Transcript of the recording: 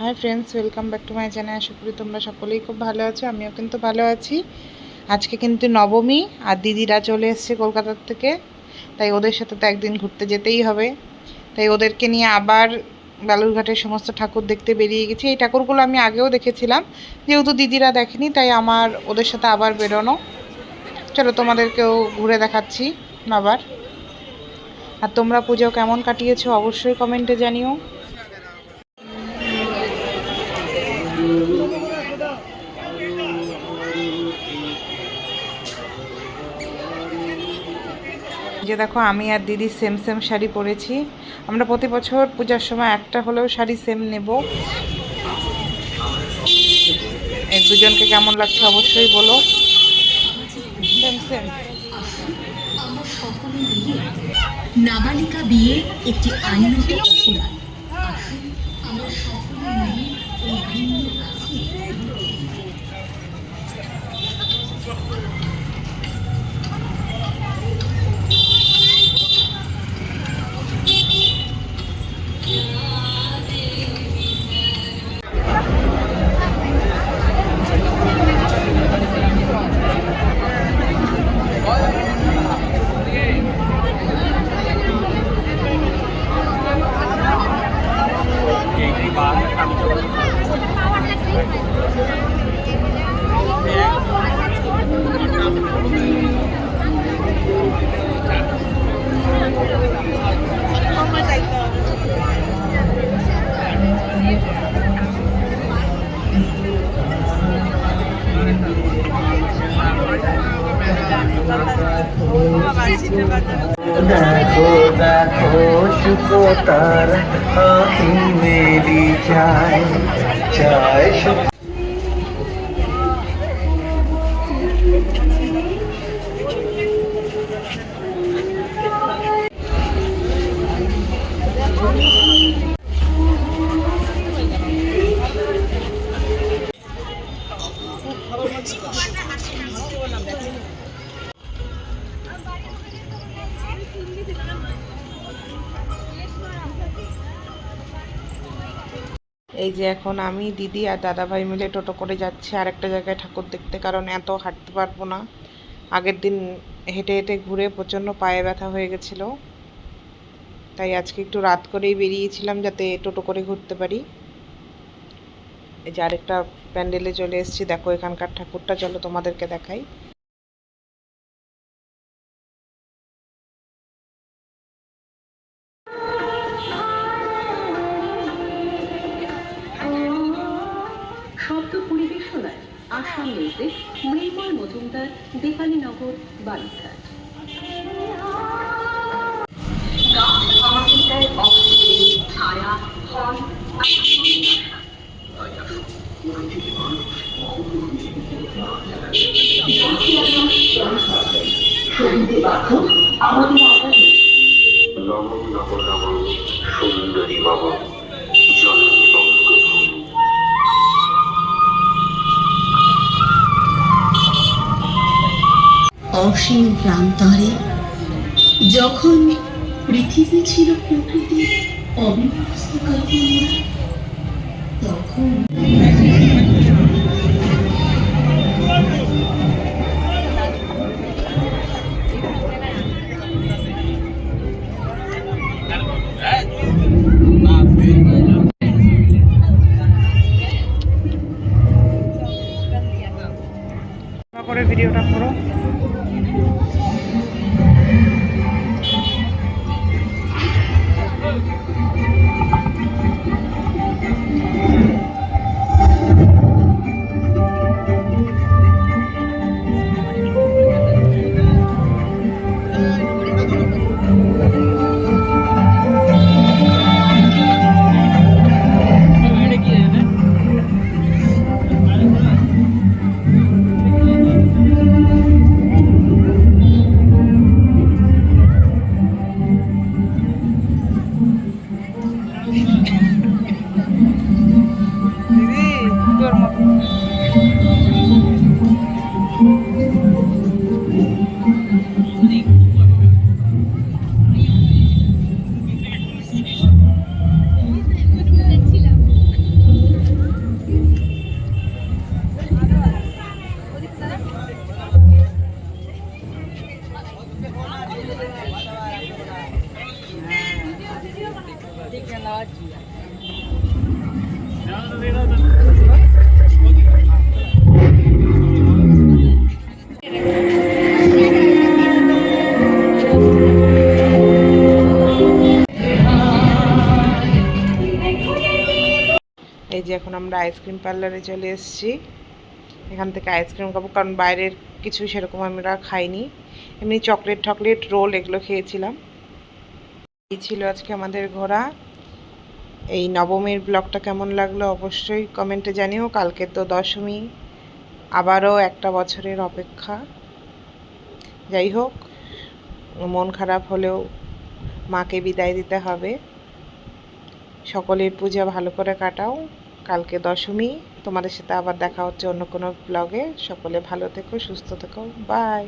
Hi friends welcome back to my channel আশা করি তোমরা সকলেই খুব ভালো আছো, আমিও কিন্তু ভালো আছি। আজকে কিন্তু নবমী আর দিদিরা চলে এসছে কলকাতার থেকে, তাই ওদের সাথে তো একদিন ঘুরতে যেতেই হবে। তাই ওদেরকে নিয়ে আবার বালুরঘাটের সমস্ত ঠাকুর দেখতে বেরিয়ে গেছি। এই ঠাকুরগুলো আমি আগেও দেখেছিলাম, যেহেতু দিদিরা দেখেনি, তাই আমার ওদের সাথে আবার বেরোনো। চলো তোমাদেরকেও ঘুরে দেখাচ্ছি আবার আর তোমরা পুজো কেমন কাটিয়েছো অবশ্যই কমেন্টে জানিও। যে দেখো, আমি আর দিদি সেম সেম শাড়ি পরেছি। আমরা প্রতি বছর পূজার সময় একটা হলেও শাড়ি সেম নেব। এক দুজনকে কেমন লাগছে অবশ্যই বলো। সেম সেম নাবালিকা বিয়ে একটি আইনত অপরাধ। দেখো দেখো শুকতার আমি মেরি চাই চায় এই যে এখন আমি, দিদি আর দাদা ভাই মিলে টোটো করে যাচ্ছি আর একটা জায়গায় ঠাকুর দেখতে, কারণ এত হাঁটতে পারব না। আগের দিন হেঁটে হেঁটে ঘুরে প্রচণ্ড পায়ে ব্যথা হয়ে গেছিল। তাই আজকে একটু রাত করেই বেরিয়েছিলাম যাতে টোটো করে ঘুরতে পারি। এই যে আরেকটা প্যান্ডেলে চলে এসেছি, দেখো এখানকার ঠাকুরটা, চলো তোমাদেরকে দেখাই। আসাম মিউজিক মৃন্ময় মজুমদার দেয় অক্সিজেন ছায়া সুন্দরী মম অসীম প্রান্তরে। যখন পৃথিবী ছিল প্রকৃতির অবিভস্ত কাপড় তখন এই যে এখন আমরা আইসক্রিম পার্লারে চলে এসেছি। এখান থেকে আইসক্রিম খাব, কারণ বাইরের কিছু সেরকম আমরা খাইনি। এমনি চকলেট টকলেট রোল এগুলো খেয়েছিলাম। এই ছিল আজকে আমাদের ঘোরা। এই নবমীর ব্লগটা কেমন লাগল অবশ্যই কমেন্টে জানিও। কালকে তো দশমী, আবারও একটা বছরের অপেক্ষা। যাই হোক, মন খারাপ হলেও মাকে বিদায় দিতে হবে। সকলের পূজা ভালো করে কাটাও। কালকে দশমী। তোমাদের সাথে আবার দেখা হচ্ছে অন্য কোনো ব্লগে সকলে ভালো থেকো, সুস্থ থেকো। বাই